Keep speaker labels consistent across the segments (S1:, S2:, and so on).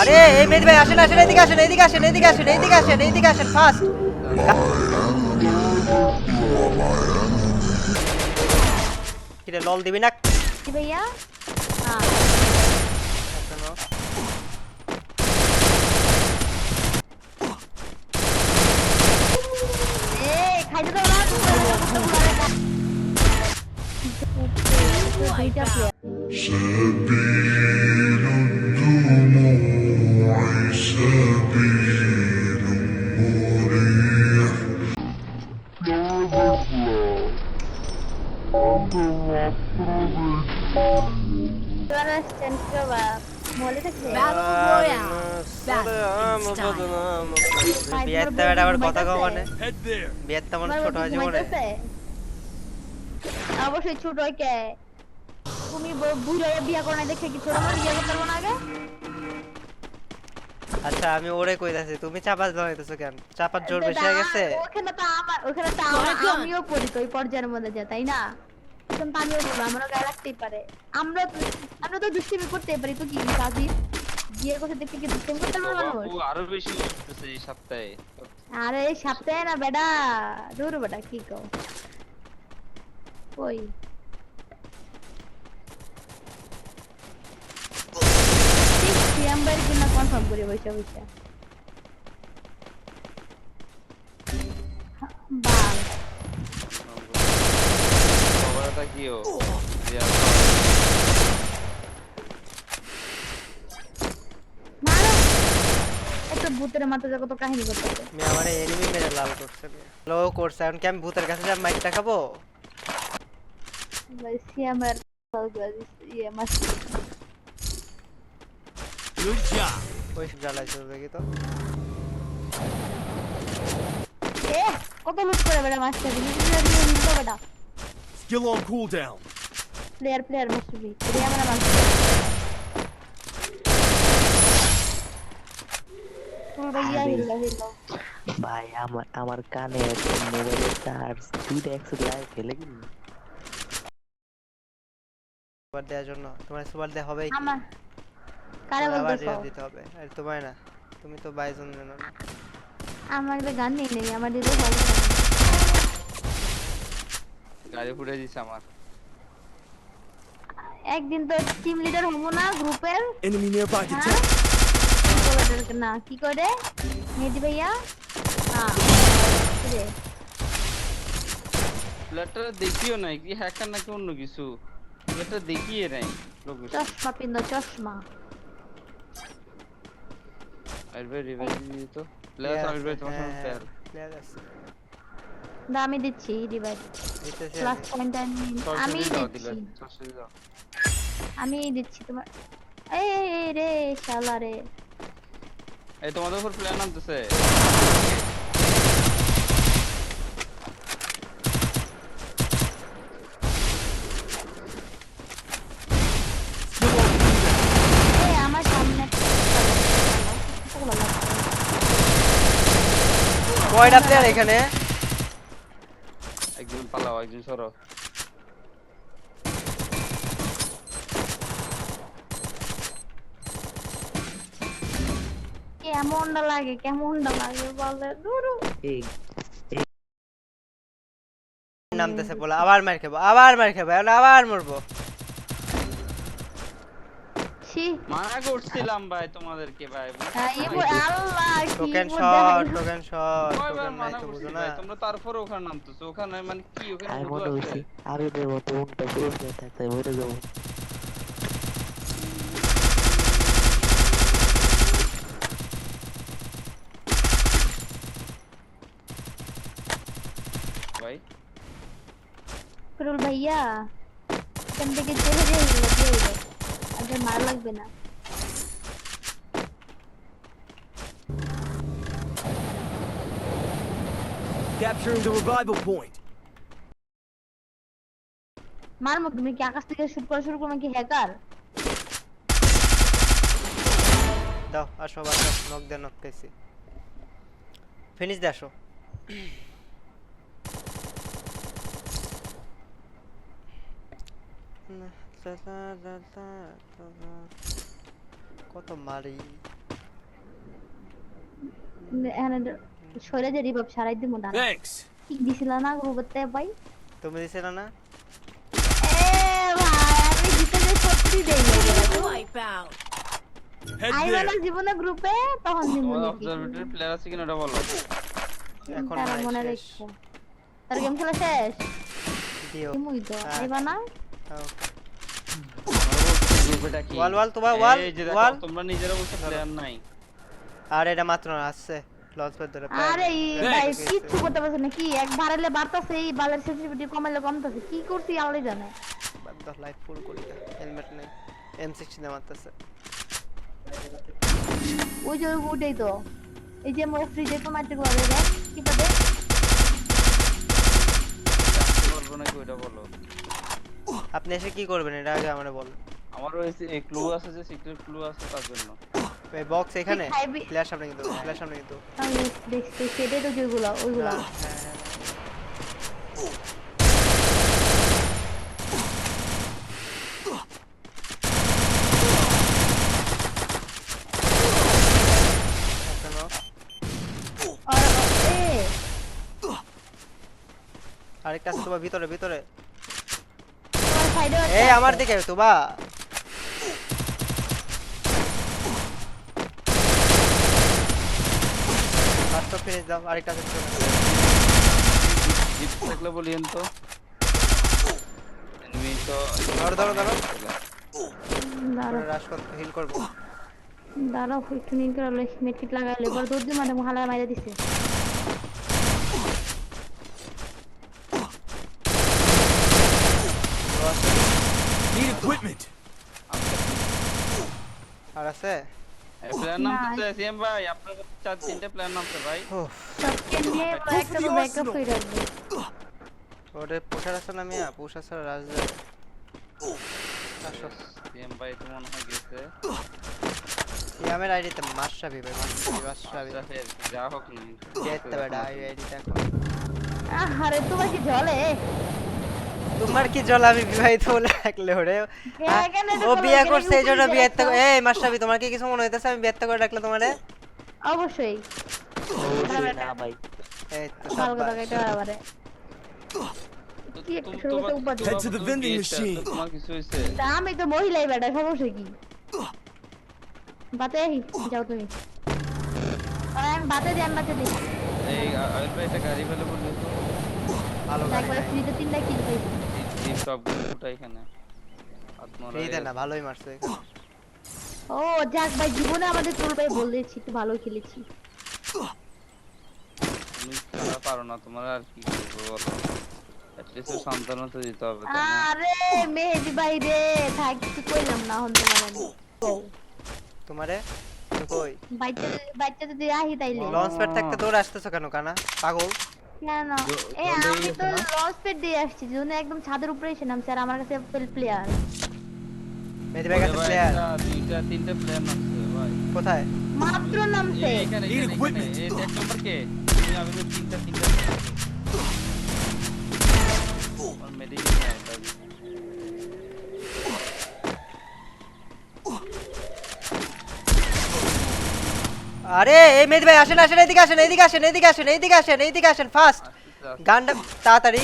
S1: আরে এই মেহেদি ভাই আসেন আসেন এদিকে আসেন এদিকে আসেন এদিকে আসেন এদিকে আসেন এদিকে আসেন ফাস্ট কিরে লল দিবি না?
S2: কি ভাইয়া? হ্যাঁ
S1: এখনও? আবার কথা কও মানে বিয়ের মানে ছোট হয় জীবনে।
S2: অবশ্যই ছোট হয় কে? তুমি বিয়া করে না দেখে কি ছোট মানুষ বিয়া করতে না আগে?
S1: আচ্ছা আমি ওরে কইতাছি তুমি চাপাত লাগাইতেছো কেন? চাপাত জোর বেশি হয়ে গেছে?
S2: ওখানে তো আমার ওখানে তো আমার আমিও পড়ি তো ওই পর্যায়ের মধ্যে যা তাই না? তখন তো আমিও বলব আমারও গায়ে লাগতেই পারে। আমরা আমরা তো দুষ্টিমি করতে পারি তো কি কাজী? বিয়ের কথা দেখতে কি দুষ্টিমি করতে পারব মানুষ
S3: বাবু আরও বেশি করতেছে এই সপ্তাহে।
S2: আরে এই সপ্তাহে না বেটা দূর বেটা কি কও? ওই সিয়াম্বার কিনা কনফার্ম করে বসে বসে।
S3: খবরটা কিও
S2: মারো একটা ভূতের মাথা কত কাহিনী করতেছে।
S1: আমি আমার এনিমি মেরে লাল করছে। লো করছে। এখন কি আমি ভূতের কাছে যা মাইকটা খাব
S2: ভাই সিয়ামের ইয়ে মাস্ট
S1: ওই সব দেখি তো।
S2: এ কত লুট করে master
S4: cooldown.
S2: Player player master আমরা মাস্টার তোর ভাইয়া হিল্লা হিল্লা
S5: ভাই আমার আমার কানে মোবাইলের চার্জ দুইটা একশো লাইভ ফেলে গেল
S1: সুপার দেওয়ার জন্য তোমার সুপার দেওয়া হবেই
S2: কারে বলতেছো
S1: দিতে হবে আর তোমায় না তুমি তো বাইজন জানো না
S2: আমার তো গান নেই নেই আমার দিতে হবে
S3: গাড়ি ফুটে দিছে আমার
S2: একদিন তো টিম লিডার হব না গ্রুপের না কি করে? মেহেদি ভাইয়া? হ্যাঁ
S3: প্লেটটা দেখিও নাই কি হ্যাকার নাকি অন্য কিছু? প্লেটটা দেখিয়ে নাই
S2: চশমা পিন্দ চশমা।
S3: তো। প্লেয়ার তোমার
S1: হ্যাঁ,
S3: প্লেয়ার
S1: আছে।
S2: আমি দিচ্ছি রিভাইভ প্লাস
S1: আমি।
S2: পয়েন্ট আমি আমি দিচ্ছি। আমি দিচ্ছি তোমার। এই রে শালা রে।
S3: এই তোমাদের উপর প্লেয়ার নামতেছে।
S1: কয়টা প্লেয়ার এখানে
S3: একজন পালাও একজন সরো
S2: কেমনটা লাগে কেমনটা লাগে বলে? দুরু
S5: এই
S1: নামতেছে বলে আবার মার খাব আবার মার খাব এখন আবার মরবো।
S3: মানা করছিলাম ভাই তোমাদেরকে ভাই
S1: token shot token shot token নাই তো বুঝো না।
S3: তোমরা তারপরে ওখানে নামতেছো ওখানে মানে কি ওখানে
S5: আমি উনটা থাকতে যাব।
S2: মার লাগবে না।
S4: Capturing the revival point.
S2: মার মতো তুমি কি আকাশ থেকে শুট করা শুরু করবে কি হ্যাকার
S1: দাও আসো বাসো নক দে নক কেসি ফিনিশ দে আসো। কত মারি?
S2: এখানে যে রিভাব সারাই দিব
S4: Thanks.
S2: ঠিক দিছিল না গ্রুপতে ভাই?
S1: তুমি দিছিল না?
S2: না না. জীবনে গ্রুপে তখন
S3: অবজারভেটরি প্লেয়ার আছে কিনা ওটা বলো।
S1: এখন
S2: মনে রেখো। তার গেম খেলা শেষ?
S1: দিও।
S2: মুই তো। আইবা না
S1: ওয়াল, ওয়াল, তোমার ওয়াল,
S3: এই যে দেখো,
S1: ওয়াল।
S3: তোমরা নিজেরা বলছো প্লেয়ার নাই।
S1: আর এটা মাত্র আসছে। লঞ্চ প্যাড ধরে
S2: আরে ভাই কিচ্ছু করতে পারছে না কি? এক বাড়ালে বাড়তাছে এই বালের সেন্সিটিভিটি কমাইলে কমতাছে কি করছি আল্লাহই জানে।
S1: বাদ লাইফ ফুল করি হেলমেট নেই। এম সিক্সটিনে মারতেছে।
S2: ওই যে তো। এই যে মোর ফ্রিজে তো মারতে পারবে কি পাবে
S3: নাকি বলো?
S1: আপনি এসে কি করবেন? এটা আগে আমরা বল।
S3: আমারও এই ক্লু আছে যে সিক্রেট ক্লু আছে তার জন্য।
S1: এই বক্স এখানে? প্লেয়ার সামনে কিন্তু প্লেয়ার সামনে কিন্তু।
S2: আমি দেখছি সেটাই তো যেগুলো ওইগুলো।
S1: হ্যাঁ, হ্যাঁ, হ্যাঁ। আরেকটা আছে তোমার ভিতরে ভিতরে।
S2: সাইডে
S1: এই আমার দিকে তোবা। ফার্স্ট ফিনিশ দাও আরেকটা আছে
S3: জিপ থাকলে বলিয়েন তো। এনিমি তো
S1: ধরো, ধরো, ধরো।
S2: দাঁড়াও।
S1: রাশ করতে হিল করব।
S2: দাঁড়াও একটু নিন করে মেট্রিক লাগাইলে। এবার দৌড় দিয়ে মানে মাইরা দিছে।
S1: আর আছে
S3: প্লেয়ার নাম তো সিএম ভাই আপনার চার তিনটে প্লেয়ার নামছে ভাই
S1: উফ,
S2: সবকে নিয়ে একটা ব্যাকআপ করে রাখবে
S1: ওদের পোষার আছে না মিয়া পোষ আছে রাজ যায় আসো
S3: সিএম ভাই তো মনে হয় গেছে
S1: ইয়ামের আইডিতে মাশরাফি ভাই মাশরাফি মাশরাফি
S3: আশরাফের যা হোক না
S1: যেতে বেটা আইডি দেখো
S2: আরে তোমার কি জলে
S1: তোমার কি জল? আমি বিবাহিত বলে রাখলে ওরে।
S2: তো
S1: ও বিয়ে করছে এই জন্য
S2: উপরে
S1: বিয়ে
S2: যাচ্ছ।
S1: এই মাশরাফি তোমার কি কিছু মনে হইতেছে? আমি বিয়ে করে রাখলে তোমারে?
S2: অবশ্যই।
S5: না ভাই।
S1: এই তো
S2: ভালো কথা কইতে পারে তা আমি তো মহিলাই বেটা সমস্যা কি? বাতে যাও তুমি। বাতে দিই আমি বাতে দিই।
S3: এই আবির ভাই এটা গাড়ি ফেলে বললি তো।
S2: একবারে ফ্রিতে তিনটা কিল পাইছি
S3: এই সব গুলোটা এখানে। আত্মরা
S1: ফ্রিতে না ভালোই মারছে।
S2: ও যাক ভাই জীবনে আমাদের তোর ভাই বলেছি একটু ভালো খেলেছি।
S3: তুমি ছাড়া পারো না তোমার আর কি করব বলো? অ্যাটলিস্ট সন্তান তো দিতে হবে
S2: আরে মেহেদি ভাই রে থাক কিছু কইলাম না হন তোমার আমি
S1: তোমারে? তো কই?
S2: বাচ্চা যদি- যদি আহি তাইলে।
S1: লঞ্চ প্যাড থাকতে দৌড়ে আসতেছো কেন কানা? পাগল।
S2: কেন এ আমি তো? লঞ্চ প্যাড দিয়ে আসছি জন্য একদম ছাদের উপরে এসে নামছি আর আমার কাছে প্লেয়ার
S1: মেদি ভাই কাছে প্লেয়ার
S3: দুইটা তিনটে প্লেয়ার নামছে ভাই।
S1: কোথায়?
S2: মাত্র নামছে।
S3: এখানে এখানে. এই এক নম্বর কে? তুমি আবির তিনটা তিনটা আমার মেডিকেল নাই তাই।
S1: আরে এই মেদি ভাই আসেন আসেন এইদিকে আসেন এইদিকে আসেন এইদিকে আসেন এইদিকে আসেন এইদিকে আসেন ফাস্ট। গানটা তাড়াতাড়ি।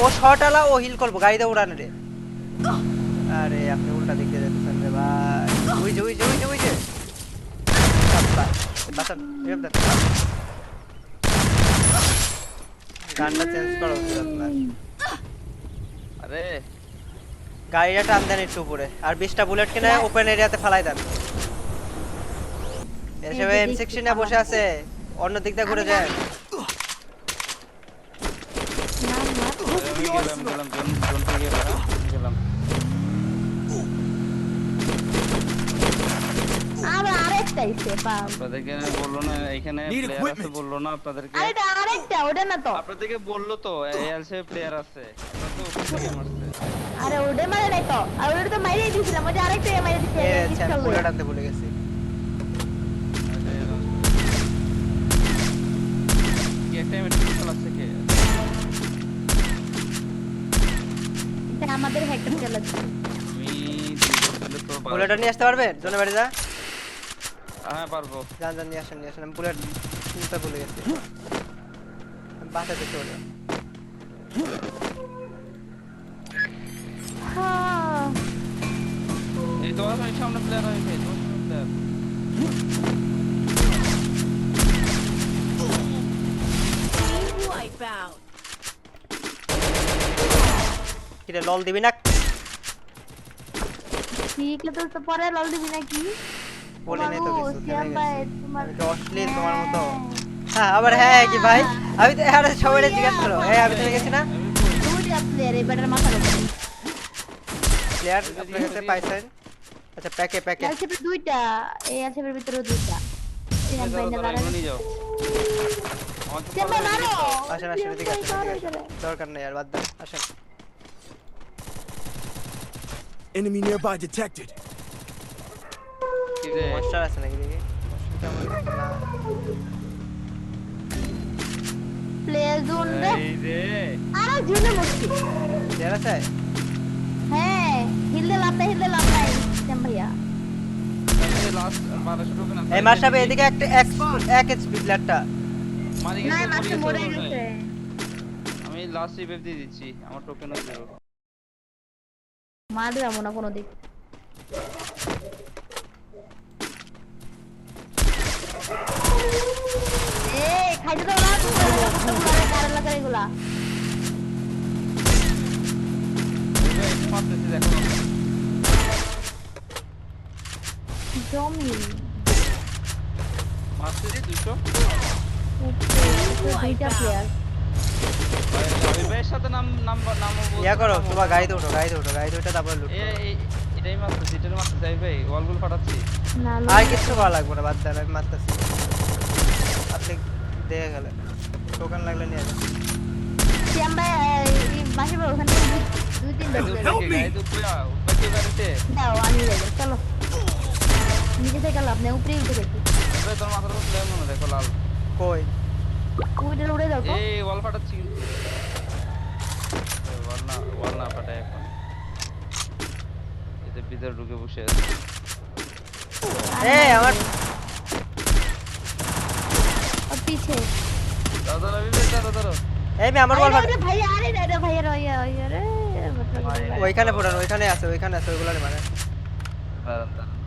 S1: ও শর্ট আলা ও হিল করব গাড়িতে উড়ানো রে। আরে আপনি উল্টা দিক যেতেছেন রে ভাই। ওই যে ওই যে ওই যে ওই যে। সাব্বাস। বাঁচান, রেপ দেন। গানটা চেঞ্জ করা উচিত আপনার।
S3: আরে।
S1: গাড়িটা টান দেন একটু উপরে আর বিশটা বুলেট কিনে ওপেন এরিয়াতে ফালাই দেন। এম সিক্সটিনে বসে আছে। অন্য দিক দিয়ে ঘুরে যায়
S3: গেলাম গেলাম জন গেলাম গেলাম।
S2: আবার
S3: আপনাদেরকে বলল না এখানে প্লেয়ার আছে বলল না আপনাদেরকে।
S2: আরে এটা আরেকটা ওটা না তো।
S3: আপনাদেরকে বলল তো এলসে প্লেয়ার আছে
S2: আরে ওটা মারে নাই তো। আর ওটা তো ওটা আরেকটা মাইরে
S1: এ আচ্ছা ভুলে গেছি।
S2: আমাদের হ্যাকার চালাচ্ছে।
S1: নিয়ে আসতে পারবেন জোনে বাড়ি যা।
S3: হ্যাঁ পারব।
S1: যান যান নিয়ে আসেন নিয়ে আসেন। আমি বুলেট কিনতে ভুলে গেছি। বাঁচাতে চলে
S2: হ্যাঁ
S3: এই সামনে প্লেয়ার হয়েছে সামনে player।
S1: কিরে লল দিবি না?
S2: ঠিক আছে তো পরে লল দিবি নাকি?
S1: বলি নাই তো কিছু
S2: ভাই,
S1: গেছি।
S2: তোমার
S1: কি অশ্লীল মতো। হ্যাঁ আবার হ্যাঁ কি ভাই? আমি তো আরে সবাই জিজ্ঞাসা করো। হ্যাঁ আমি থেমে গেছি না।
S2: প্লেয়ার এই ব্যাটার মাথার
S1: প্লেয়ার আপনার কাছে পাইছেন? আচ্ছা প্যাকে প্যাকে
S2: এলসিপি দুইটা এই এলসিপির ভিতরে দুইটা। না
S3: তো না।
S1: আসেন আসেন এদিকে আসেন। দরকার নেই আর বাদ দেন আসেন।
S4: Enemy nearby detected.
S3: কি রে?
S1: মনস্টার আছে নাকি দেখি কেমন
S2: জোন রে আরে জুনে মুশকিল
S1: প্লেয়ার আছে
S2: হ্যাঁ হিললে লাভ নাই হিললে শ্যাম ভাইয়া
S3: এই
S1: মাসাবে এদিকে একটা এক এক এইচপি প্লেয়ারটা
S2: না মাসে
S3: মরে গেছে, আমি লাস্ট রিভাইভ দিয়ে দিচ্ছি আমার টোকেন হয়ে যাবে
S2: মার যাব না কোনো দিক। খাইতে এগুলা। জমি।
S3: মারতেছি দুশো
S2: দুইটা প্লেয়ার
S3: ভাইয়ের সাথে নাম নাম্বার নাম
S1: ইয়া করো তোমার গাড়িতে উঠো গাড়িতে উঠো গাড়িতে উঠে তারপর লুট
S3: এটাই মারতেছি এটাই মারতেছি জাবির ভাই ওয়ালগুলো ফাটাচ্ছি।
S1: আর কিছু করা লাগবে না বাদ দেন আমি মারতেছি। আপনি দেখে গেলেন টোকেন লাগলে নিয়ে যান।
S2: শ্যাম ভাই এই বাসে বড় ওখানে দুই- দুই তিনটা player।
S4: Help me!
S3: গাড়িতে উপরে আও, উপরে কেউ গাড়িতে।
S2: দাও আমি যাব চলো। নিচে থেকে লাভ নেই উপরে উঠে গেছি।
S3: তোর মাথার উপর মনে দেখো লাল।
S1: কই?
S2: উঠে উড়ে যাও তো।
S3: এই ওয়াল ফাটাচ্ছি কিন্তু। ওয়াল না ওয়াল না ফাটায় এখন। এতে ভিতরে ঢুকে বসে আছে।
S1: এই আমার
S2: পিছে।
S3: দাদা দাদা ধরো ধরো
S1: এই মে আমার বল
S2: আরে, আরে ভাইয়া আরে আরে রইয়া
S1: ওইখানে পড়ানো ওইখানে আছে ওইখানে আছে ওইগুলারে মানে।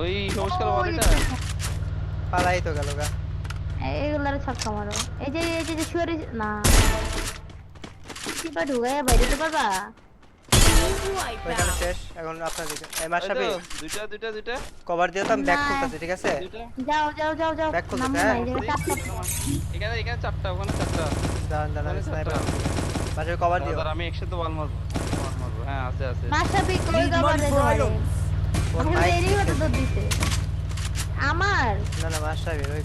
S3: ওই
S2: ওই
S3: বলটা
S1: পালাই তো গেল গা।
S2: এইগুলার ছক্কা মারো এই যে এই যে শুয়ারে না। কিবা ঢুকাইয়া বাইরে তো পারবা?
S1: শেষ এখন আপনার দিকে। এই মাসাবি
S3: ওই দুইটা দুইটা দুইটা।
S1: কভার দিয়ে তো ব্যাক
S2: না।
S1: করতেছি ঠিক আছে?
S3: দুইটা
S2: যাও যাও যাও। যাও
S1: Back করতে হ্যাঁ?
S2: না, এই জায়গায় চাপ চাপ।
S3: এখানে এখানে চারটা ওখানে চারটা
S1: দাঁড়ান দাঁড়ান স্নাইপার
S3: চারটা
S1: মাসাবি কভার দিও।
S3: আমি একসাথে ওয়াল মারবো ওয়াল মারবো হ্যাঁ আছে আছে।
S2: মাসাবি কই
S4: Need
S2: যাবার
S4: money
S2: রে
S4: for
S2: তোমারে
S4: items.
S1: ওর
S2: আসলে
S1: মাইক
S2: এরই হতো তো দিছে আমার
S1: না না মাসাবি ওই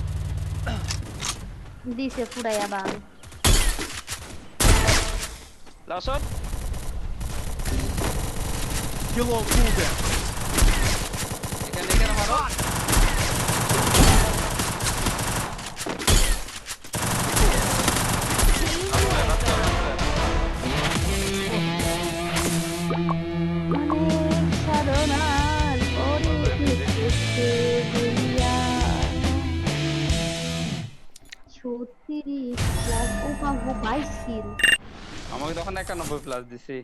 S2: দিছে পুরাইয়া বাল
S3: last shot
S4: Kill on cooldown.
S3: এখানে এখানে মারো আমাকে তখন একানব্বই প্লাস দিছি